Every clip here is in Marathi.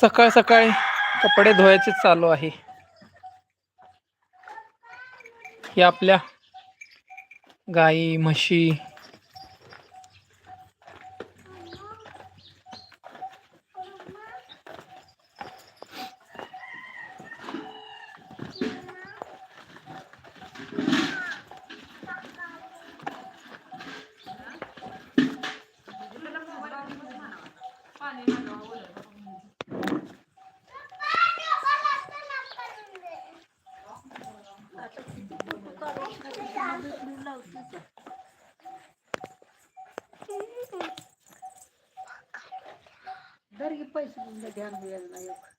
सकाळ सकाळी कपडे धुवायचे चालू आहे. ही आपल्या गाई म्हशी पैसे ध्यान मिळेल ना एक.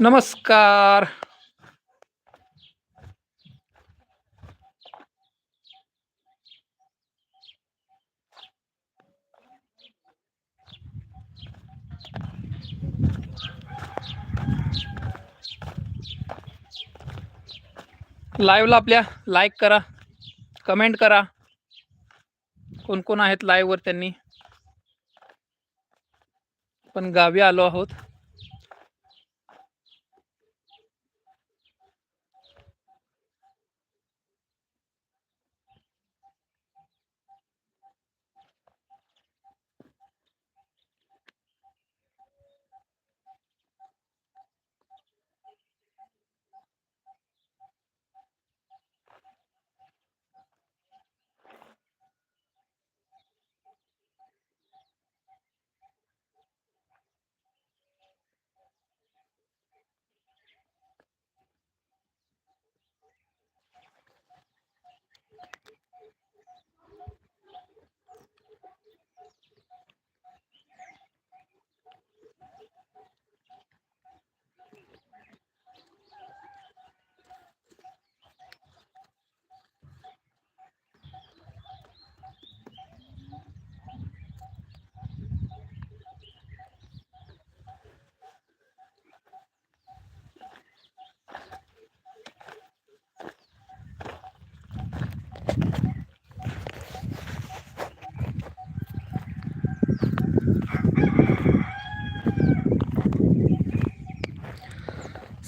नमस्कार. लाईव्हला आपल्या लाईक करा कमेंट करा. कोण कोण आहेत लाईव्हवर त्यांनी? पण गावी आलो आहोत.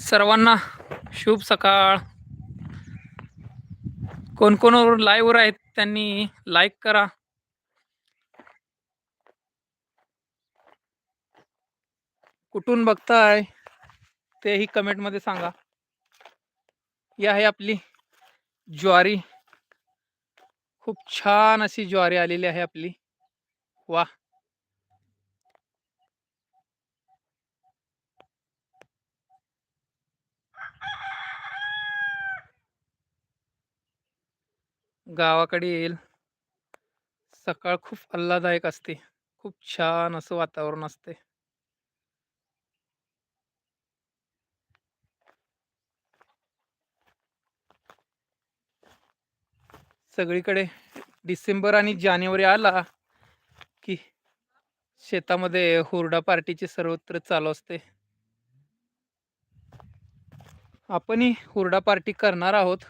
सर्वांना शुभ सकाळ. कोण कोण लाईव्हवर आहेत त्यांनी लाईक करा. कुठून बघताय तेही कमेंटमध्ये सांगा. ही आहे आपली ज्वारी. खूप छान अशी ज्वारी आलेली आहे आपली. वा गावाकडे येईल. सकाळ खूप आल्हाददायक असते. खूप छान असं वातावरण असते. सगळीकडे डिसेंबर आणि जानेवारी आला की शेतामध्ये हुरडा पार्टीचे सर्वत्र चालू असते. आपणही हुरडा पार्टी करणार आहोत.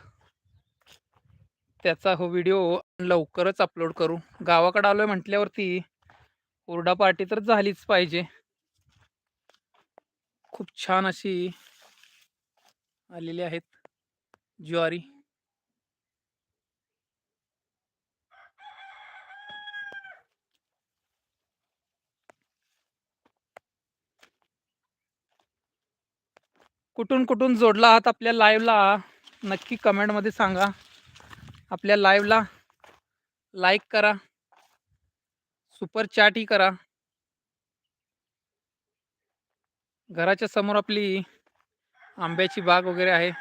त्याचा हो व्हिडिओ लवकरच अपलोड करू. गावाकडे आलोय म्हटल्यावरती ओरडा पार्टी तर झालीच पाहिजे. खूप छान अशी आलेली आहेत ज्वारी. कुठून कुठून जोडला आहात आपल्या लाईव्हला नक्की कमेंटमध्ये सांगा. आपल्या लाईव्हला लाईक करा. सुपर चॅटही करा. घराच्या समोर आपली आंब्याची बाग वगैरे आहे.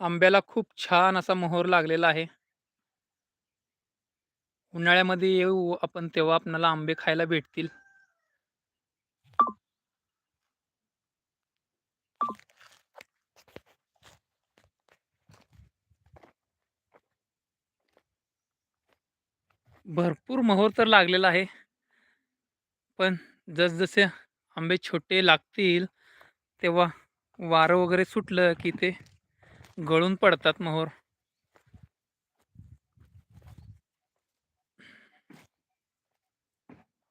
आंब्याला खूप छान असा मोहर लागलेला आहे. उन्हाळ्यामध्ये येऊ आपण तेव्हा आपणाला आंबे खायला भेटतील. भरपूर मोहर तर लागलेला आहे. पण जसजसे आंबे छोटे लागतील, तेव्हा वारं वगैरे सुटलं की ते गळून पडतात मोहोर.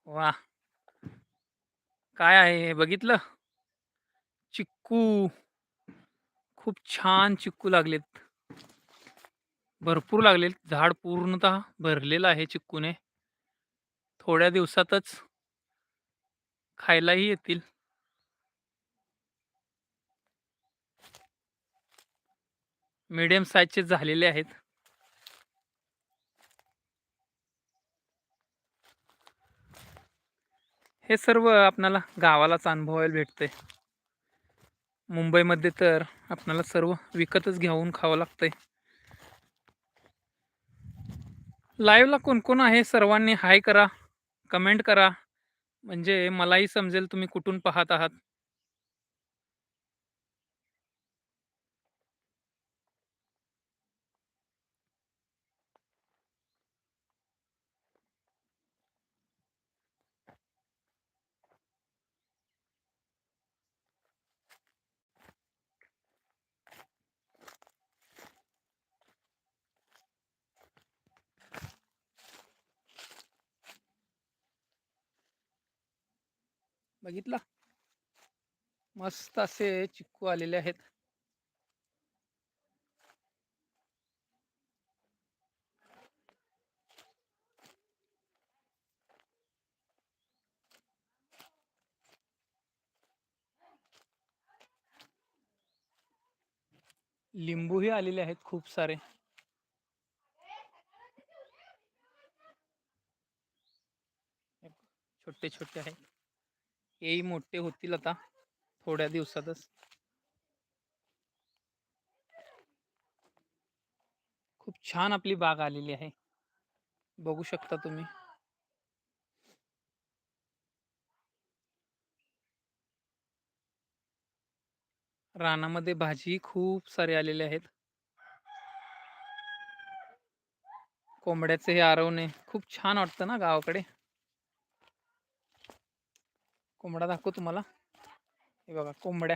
वा काय आहे हे बघितलं? चिक्कू. खूप छान चिक्कू लागलेत. भरपूर लागलेत. झाड पूर्णतः भरलेलं आहे चिक्कूने. थोड्या दिवसातच खायलाही येतील. मीडियम साइजचे झालेले आहेत. हे सर्व आपणाला गावालाच अनुभवायला भेटतंय. मुंबईमध्ये तर आपणाला सर्व विकतच घेऊन खावं लागतंय. लाईव्हला कोण-कोण आहे सर्वांनी हाय करा, कमेंट करा. म्हणजे मलाही समजेल तुम्ही कुठून पाहत आहात. बघितला? मस्त असे चिक्कू आलेले आहेत. लिंबूही आलेले आहेत खूप सारे. छोटे-छोटे आहेत. हेही मोठे होतील आता थोड्या दिवसातच. खूप छान आपली बाग आलेली आहे. बघू शकता तुम्ही. रानामध्ये भाजी खूप सारे आलेले आहेत. कोंबड्याचे हे आरवणे खूप छान वाटतं ना गावाकडे. कोंबडा दाखवू तुम्हाला? हे बघा कोंबड्या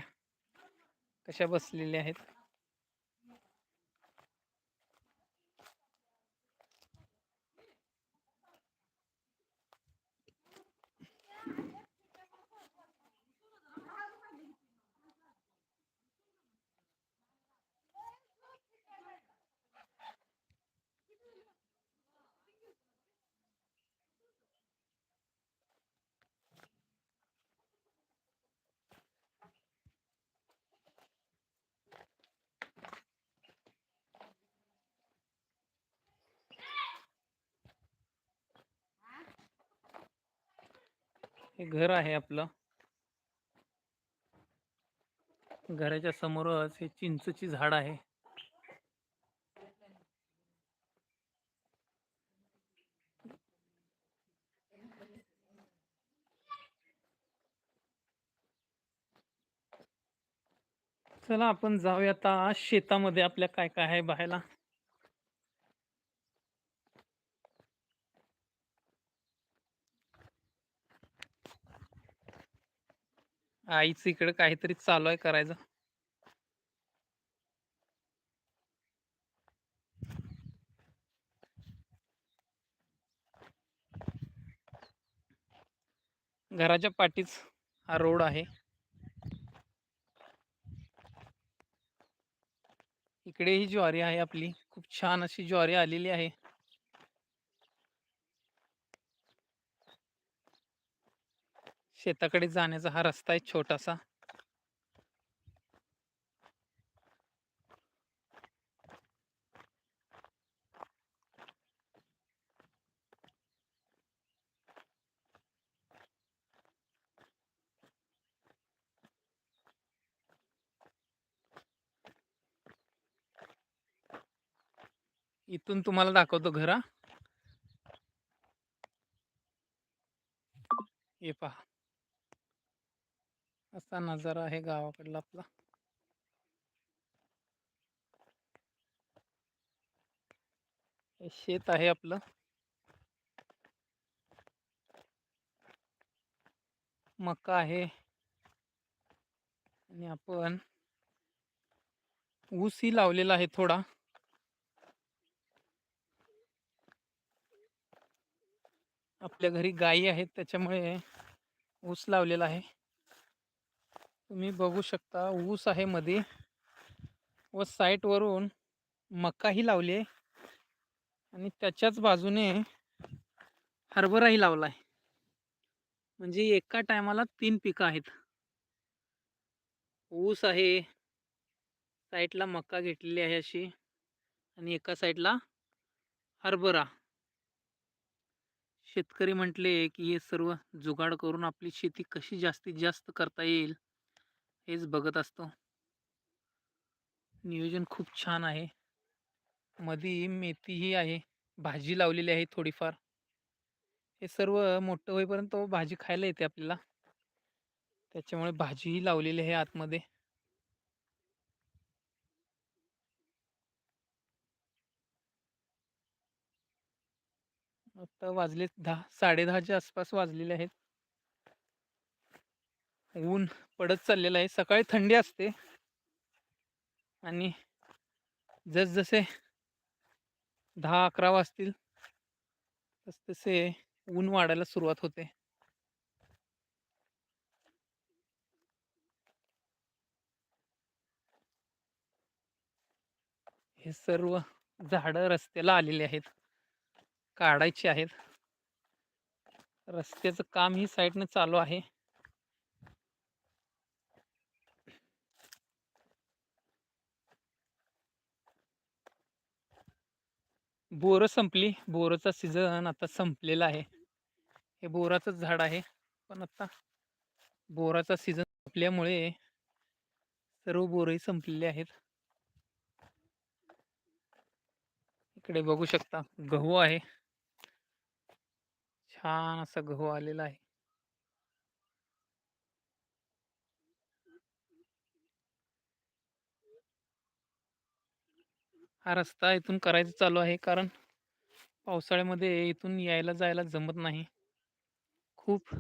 कशा बसलेल्या आहेत. हे घर आहे आपलं. घराच्या समोरच हे चिंचची झाड आहे. चला आपण जाऊया आता शेतामध्ये आपल्या काय-काय आहे पाहायला. आईच इकडे काहीतरी चालू आहे करायचं. घराच्या पाठीच हा रोड आहे. इकडे ही ज्वारी आहे आपली. खूप छान अशी ज्वारी आलेली आहे. शेताकडे जाण्याचा हा रस्ता आहे छोटासा. इथून तुम्हाला दाखवतो घरा हे पहा. असा नजारा आहे गावाकडला आपला. हे शेत आहे आपलं. मका आहे. आणि आपण ऊस ही लावलेला आहे थोडा. आपल्या घरी गायी आहेत त्याच्यामुळे ऊस लावलेला आहे. तुम्ही बघू शकता ऊस आहे मध्ये व साईटवरून मकाही लावली आहे. आणि त्याच्याच बाजूने हरभराही लावला आहे. म्हणजे एका टायमाला तीन पिकं आहेत. ऊस आहे. साईडला मका घेतलेली आहे अशी. आणि एका साईडला हरभरा. शेतकरी म्हटले की हे सर्व जुगाड करून आपली शेती कशी जास्तीत जास्त करता येईल? हेच बघत असतो. नियोजन खूप छान आहे. मधी मेथीही आहे. भाजी लावलेली आहे थोडीफार. हे सर्व मोठं होईपर्यंत भाजी खायला येते आपल्याला. त्याच्यामुळे भाजीही लावलेली आहे आतमध्ये. आता वाजले दहा साडेदहाच्या आसपास वाजलेले आहेत. ऊन पडत चाललेलं आहे. सकाळी थंडी असते. आणि जसजसे दहा अकरा वाजतील तस तसे ऊन वाढायला सुरुवात होते. हे सर्व झाडं रस्त्याला आलेली आहेत. काढायची आहेत. रस्त्याचं काम ही साईडनं चालू आहे. बोरं संपली. बोराचा सीझन आता संपलेला आहे. हे बोराचंच झाड आहे. पण आता बोराचा सीझन संपल्यामुळे सर्व बोरही संपलेले आहेत. इकडे बघू शकता गहू आहे. छान असा गहू आलेला आहे. हा रस्ता इथून करायचा चालू आहे कारण पावसाळ्यामध्ये इथून यायला जायला जमत नाही. खूप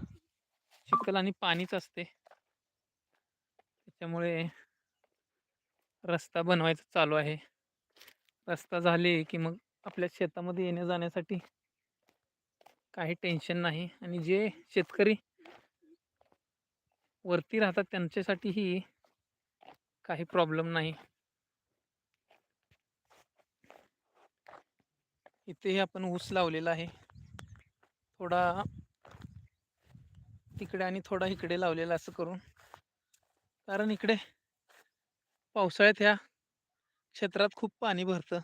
चिखल आणि पाणीच असते. त्याच्यामुळे रस्ता बनवायचा चालू आहे. रस्ता झाले की मग आपल्या शेतामध्ये येण्या जाण्यासाठी काही टेन्शन नाही आणि जे शेतकरी वरती राहतात त्यांच्यासाठीही काही प्रॉब्लेम नाही. इथेही आपण ऊस लावलेला आहे. थोडा तिकडे आणि थोडा इकडे लावलेला असं करून. कारण इकडे पावसाळ्यात ह्या क्षेत्रात खूप पाणी भरतं.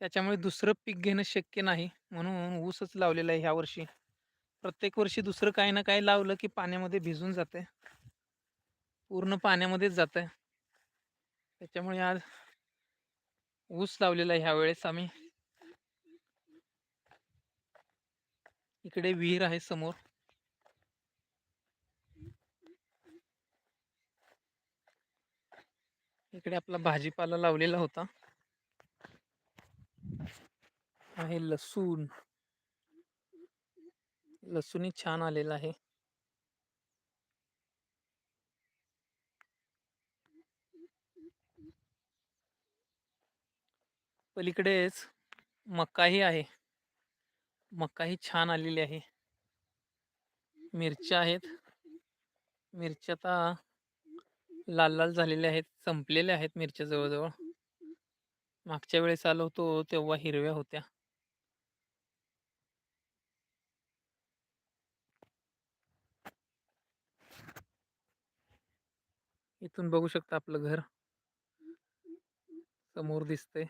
त्याच्यामुळे दुसरं पीक घेणं शक्य नाही. म्हणून ऊसच लावलेला आहे ह्या वर्षी. प्रत्येक वर्षी दुसरं काही ना काही लावलं की पाण्यामध्ये भिजून जाते पूर्ण पाण्यामध्येच जातं त्याच्यामुळे आज ऊस लावलेला आहे ह्या वेळेस आम्ही. इकडे विहीर आहे समोर. इकडे आपला भाजीपाला लावलेला होता. आहे लसूण. लसूणही छान आलेला आहे. पलीकडेच मकाही आहे. मकाही छान आलेली आहे. मिरच्या आहेत. मिरच्या आता लाल लाल झालेल्या आहेत. संपलेल्या आहेत मिरच्या जवळजवळ. मागच्या वेळेस आलो होतो तेव्हा हिरव्या होत्या. इथून बघू शकता आपलं घर. समोर दिसतंय.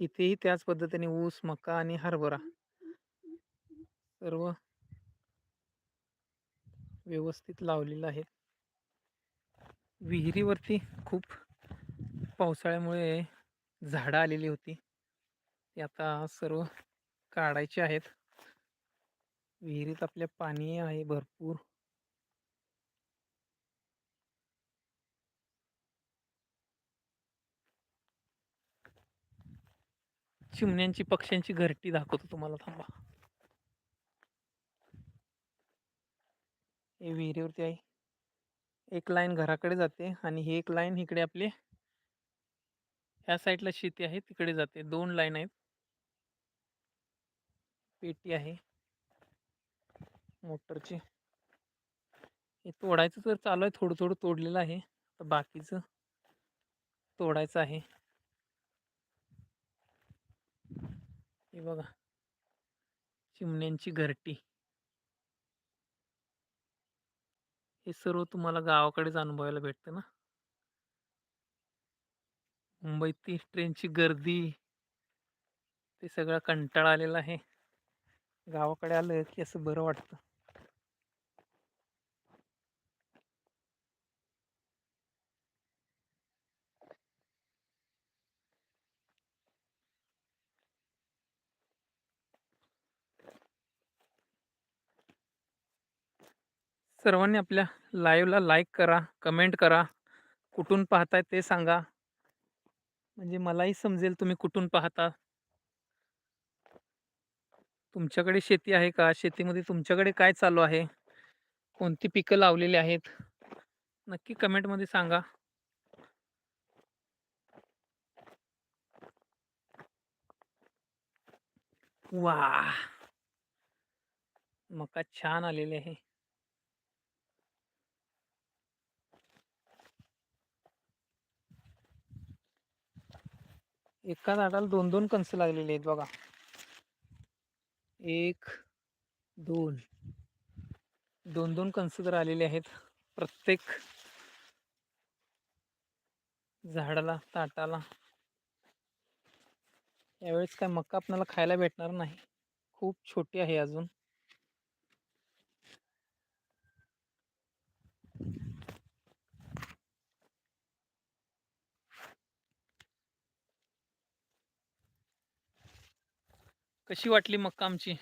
इथेही त्याच पद्धतीने ऊस मका आणि हरभरा सर्व व्यवस्थित लावलेलं आहे. विहिरीवरती खूप पावसाळ्यामुळे झाडं आलेली होती. ती आता सर्व काढायची आहेत. विहिरीत आपल्या पाणी आहे भरपूर. चिमण्यांची पक्ष्यांची घरटी दाखवतो तुम्हाला थांबा. हे विहिरीवरती आहे. एक लाईन घराकडे जाते आणि ही एक लाईन इकडे आपले ह्या साईडला शेती आहे तिकडे जाते. दोन लाईन आहेत. पेटी आहे. मोटरची. हे तोडायचं तर चालू आहे थोडं थोडं तोडलेलं आहे. तर बाकीचं तोडायचं आहे. हे बघा. चिमण्यांची घरटी. हे सर्व तुम्हाला गावाकडेच अनुभवायला भेटतं ना? मुंबईत ती ट्रेनची गर्दी ते सगळा कंटाळा आलेला आहे. गावाकडे आलं की असं बरं वाटतं. सर्वांनी आपल्या लाईव्हला लाईक करा कमेंट करा. कुठून पाहताय ते सांगा. म्हणजे मलाही समजेल तुम्ही कुठून पाहता. तुमच्याकडे शेती आहे का? शेतीमध्ये तुमच्याकडे काय चालू आहे? कोणती पिकं लावलेली आहेत? नक्की कमेंटमध्ये सांगा. वा मका छान आलेले आहे. एका झाडाला दोन दोन कणस लागलेले आहेत बघा. एक दोन. दोन दोन कणस तर आलेले आहेत. प्रत्येक झाडाला ताटाला. यावेळेस काय मक्का आपल्याला खायला भेटणार नाही. खूप छोटी आहे अजून. कशी वाटली मक्का आमची?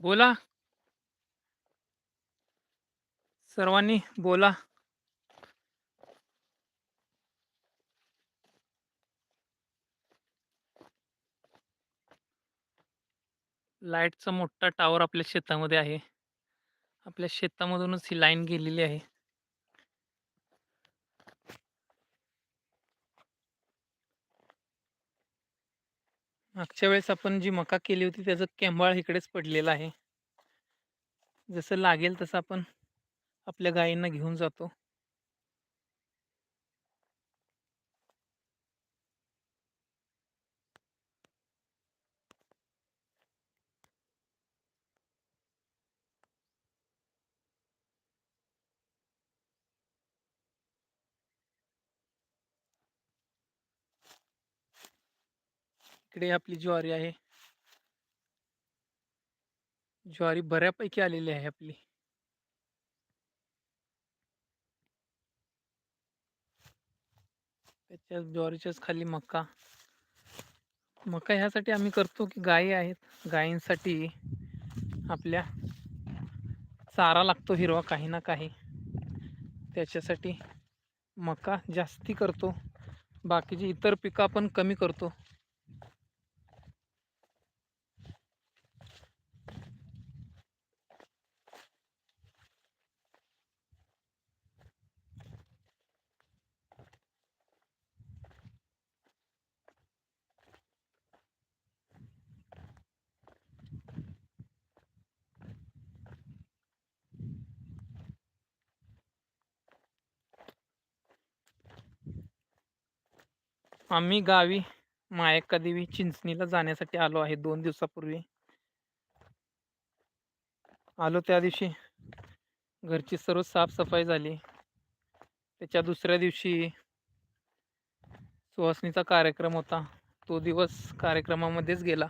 बोला. सर्वांनी बोला. लाईटचा मोठा टावर आपल्या शेतामध्ये आहे. आपल्या शेतामधूनच ही लाईन गेलेली आहे. मागच्या वेळेस आपण जी मका केली होती त्याचं केंबाळ इकडेच पडलेलं आहे. जसं लागेल तसं आपण आपल्या गायींना घेऊन जातो. इकडे आपली ज्वारी आहे. ज्वारी बऱ्यापैकी आलेली आहे आपली. त्याच्या ज्वारीच्याच खाली मका. मका ह्यासाठी आम्ही करतो की गायी आहेत. गायींसाठी आपल्या चारा लागतो हिरवा काही ना काही. त्याच्यासाठी मका जास्ती करतो. बाकीची इतर पिकं आपण कमी करतो. आम्ही गावी मायक्का देवी चिंचणीला जाण्यासाठी आलो आहे दोन दिवसापूर्वी. आलो त्या दिवशी. घरची सर्व साफसफाई झाली. त्याच्या दुसऱ्या दिवशी सुहासणीचा कार्यक्रम होता. तो दिवस कार्यक्रमामध्येच गेला.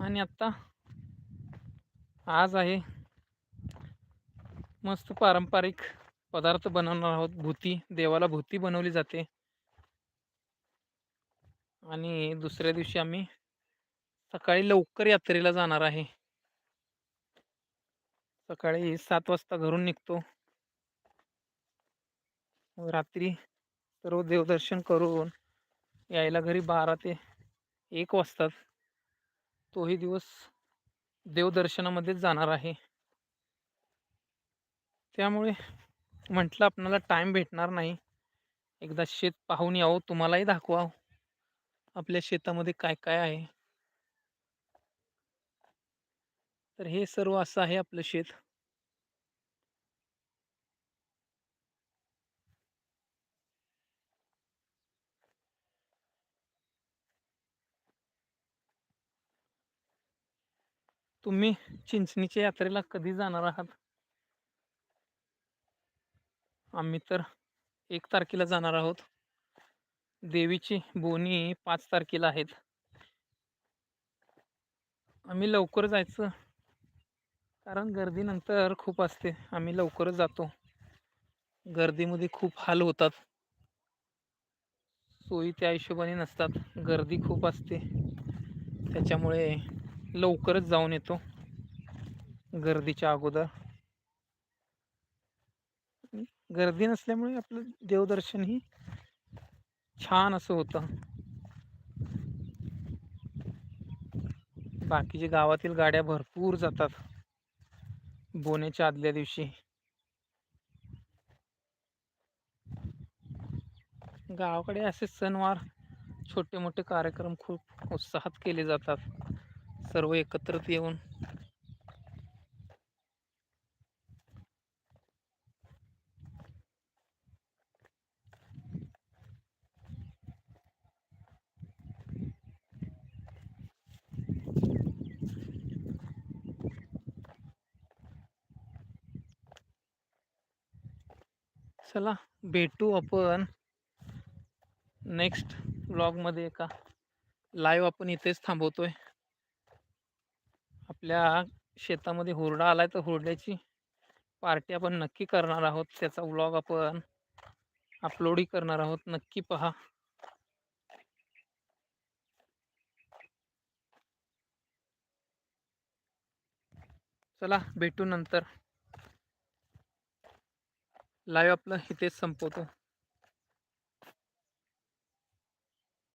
आणि आत्ता आज आहे. मस्त पारंपरिक पदार्थ बनवणार आहोत. भूती देवाला भूती बनवली जाते. आणि दुसऱ्या दिवशी आम्ही सकाळी लवकर यात्रेला जाणार आहे. सकाळी सात वाजता घरून निघतो. रात्री सर्व देवदर्शन करून यायला घरी बारा ते एक वाजतात. तोही दिवस देवदर्शनामध्येच जाणार आहे. त्यामुळे म्हटलं आपणाला टाईम भेटणार नाही. एकदा शेत पाहून यावं तुम्हालाही दाखवावं. आपल्या शेतामध्ये काय काय आहे? तर हे सर्व असं आहे आपलं शेत. तुम्ही चिंचणीच्या यात्रेला कधी जाणार आहात? आम्ही तर एक तारखेला जाणार आहोत. देवीची बोनी पाच तारखेला आहेत. आम्ही लवकर जायचं. कारण गर्दीनंतर खूप असते. आम्ही लवकरच जातो. गर्दीमध्ये खूप हाल होतात. सोयी त्या हिशोबाने नसतात. गर्दी खूप असते. त्याच्यामुळे लवकरच जाऊन येतो. गर्दीच्या अगोदर. गर्दी नसल्यामुळे आपलं देवदर्शनही छान असं होतं. बाकीचे गावातील गाड्या भरपूर जातात. बोनेच्या आदल्या दिवशी. गावाकडे असे सणवार छोटे मोठे कार्यक्रम खूप उत्साहात केले जातात. सर्व एकत्रित येऊन चला भेटू आपण नेक्स्ट ब्लॉगमध्ये एका लाईव्ह आपण इथेच थांबवतोय. आपल्या शेतामध्ये हुरडा आलाय तर हुरड्याची पार्टी आपण नक्की करणार आहोत. त्याचा व्लॉग आपण अपलोडही करणार आहोत. नक्की पहा. चला भेटू नंतर. लाईव्ह आपलं इथेच संपवतो.